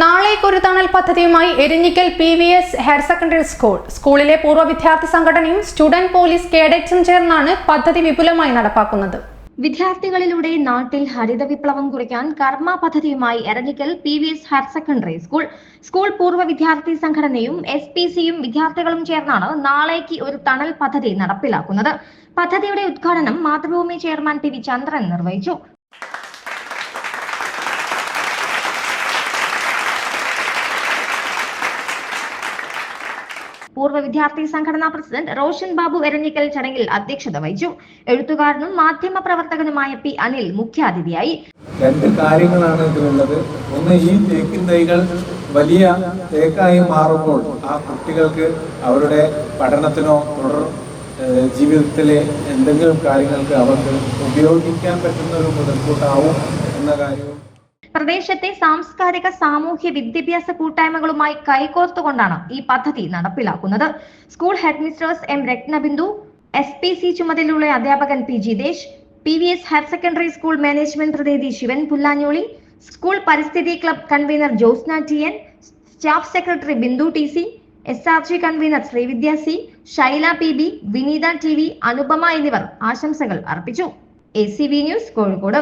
നാളെ കുരുത്തണൽ പദ്ധതിയുമായി Eranhikkal P V S higher secondary school സ്കൂളിലെ പൂർവ വിദ്യാർത്ഥി സംഘടനയും സ്റ്റുഡന്റ് പോലീസ് കേഡറ്റ്സും ചേർന്നാണ് പദ്ധതി വിപുലമായി നടപ്പാക്കുന്നത്. വിദ്യാർത്ഥികളിലൂടെ നാട്ടിൽ ഹരിത വിപ്ലവം കുറിക്കാൻ കർമ്മ പദ്ധതിയുമായി Eranhikkal P V S higher secondary school school പൂർവ വിദ്യാർത്ഥി സംഘടനയും എസ് പി സിയും വിദ്യാർത്ഥികളും ചേർന്നാണ് നാളേക്ക് ഒരു തണൽ പദ്ധതി നടപ്പിലാക്കുന്നത്. പദ്ധതിയുടെ ഉദ്ഘാടനം Mathrubhumi chairman P V Chandran നിർവഹിച്ചു. പൂർവ വിദ്യാർത്ഥി സംഘടനാ പ്രസിഡന്റ് റോഷൻ ബാബു എരഞ്ഞിക്കൽ ചടങ്ങിൽ അധ്യക്ഷത വഹിച്ചു. എഴുത്തുകാരനും മാധ്യമ പ്രവർത്തകനുമായ പി അനിൽ മുഖ്യാതിഥിയായി. രണ്ട് കാര്യങ്ങളാണ് ഇതിലുള്ളത്. ഒന്ന് ഈ തേക്കിൻ തൈകൾ വലിയ തേക്കായി മാറുമ്പോൾ ആ കുട്ടികൾക്ക് അവരുടെ പഠനത്തിനോ തുടർ ജീവിതത്തിലെ എന്തെങ്കിലും കാര്യങ്ങൾക്ക് അവർക്ക് ഉപയോഗിക്കാൻ പറ്റുന്ന ഒരു മുതൽക്കൂട്ടാവും എന്ന കാര്യവും പ്രദേശത്തെ സാംസ്കാരിക സാമൂഹ്യ വിദ്യാഭ്യാസ കൂട്ടായ്മകളുമായി കൈകോർത്തുകൊണ്ടാണ് ഈ പദ്ധതി നടപ്പിലാക്കുന്നത്. School head mistress M Ratnabindu S P C ചുമതലയുള്ള അധ്യാപകൻ P Jithesh P V S higher secondary school management പ്രതിനിധി ശിവൻ പുല്ലാഞ്ഞോളി സ്കൂൾ പരിസ്ഥിതി club convener Josna T N staff secretary Bindu T C S R G convener Srividya C Shaila P B Vineetha T V Anupama എന്നിവർ ആശംസകൾ അർപ്പിച്ചു. A C V news Kozhikode.